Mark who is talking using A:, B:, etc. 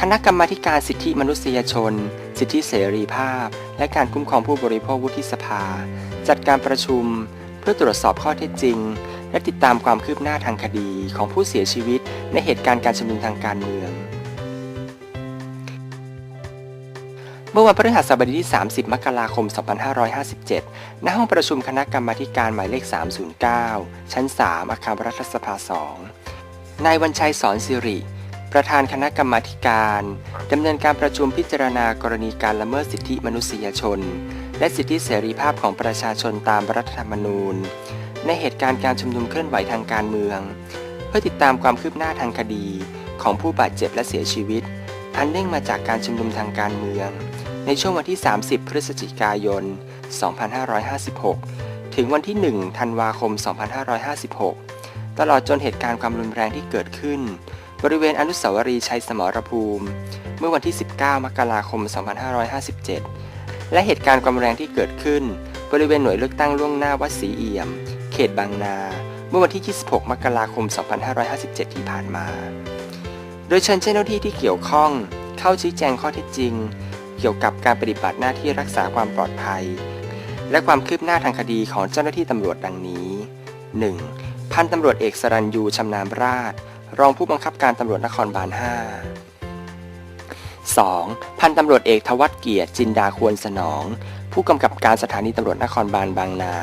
A: คณะกรรมาการสิทธิมนุษยชน สิทธิเสรีภาพ และการคุ้มครองผู้บริโภควุฒิสภา จัดการประชุม เพื่อตรวจสอบข้อเท็จจริง และติดตามความคืบหน้าทางคดีของผู้เสียชีวิต ในเหตุการณ์การชุมนุมทางการเมือง เมื่อวันพฤหัสบดีที่ 30 มกราคม 2557 ณ ห้องประชุมคณะกรรมาการหมายเลข 309 ชั้น 3 อาคารรัฐสภา 2 นายวันชัยสอนสิริ ประธานคณะกรรมาการดำเนินการประชุมพิจารณากรณีการละเมิดสิทธิมนุษยชน และสิทธิเสรีภาพของประชาชนตามรัฐธรรมนูญ ในเหตุการณ์การชุมนุมเคลื่อนไหวทางการเมือง เพื่อติดตามความคืบหน้าทางคดีของผู้บาดเจ็บและเสียชีวิต อันเนื่องมาจากการชุมนุมทางการเมือง ในช่วงวันที่ 30 พฤศจิกายน 2556 ถึงวันที่ 1 ธันวาคม 2556 ตลอดจนเหตุการณ์ความรุนแรงที่เกิดขึ้น บริเวณอนุสาวรีย์ชัยสมรภูมิ เมื่อวันที่ 19 มกราคม 2557 และเหตุการณ์ความแรงที่เกิดขึ้น บริเวณหน่วยเลือกตั้งล่วงหน้าวัดศรีเอี่ยม เขตบางนา เมื่อวันที่ 26 มกราคม 2557 ที่ผ่านมา โดยเชิญเจ้าหน้าที่ที่เกี่ยวข้อง เข้าชี้แจงข้อเท็จจริง เกี่ยวกับการปฏิบัติหน้าที่รักษาความปลอดภัย และความคืบหน้าทางคดีของเจ้าหน้าที่ตำรวจดังนี้ 1. พันตำรวจเอกสรัญยูชำนาญราช รองผู้บังคับการตำรวจนครบาล 5 2. พันตำรวจเอกทวัฒเกียรติจินดาควรสนอง ผู้กำกับการสถานีตำรวจนครบาลบางนา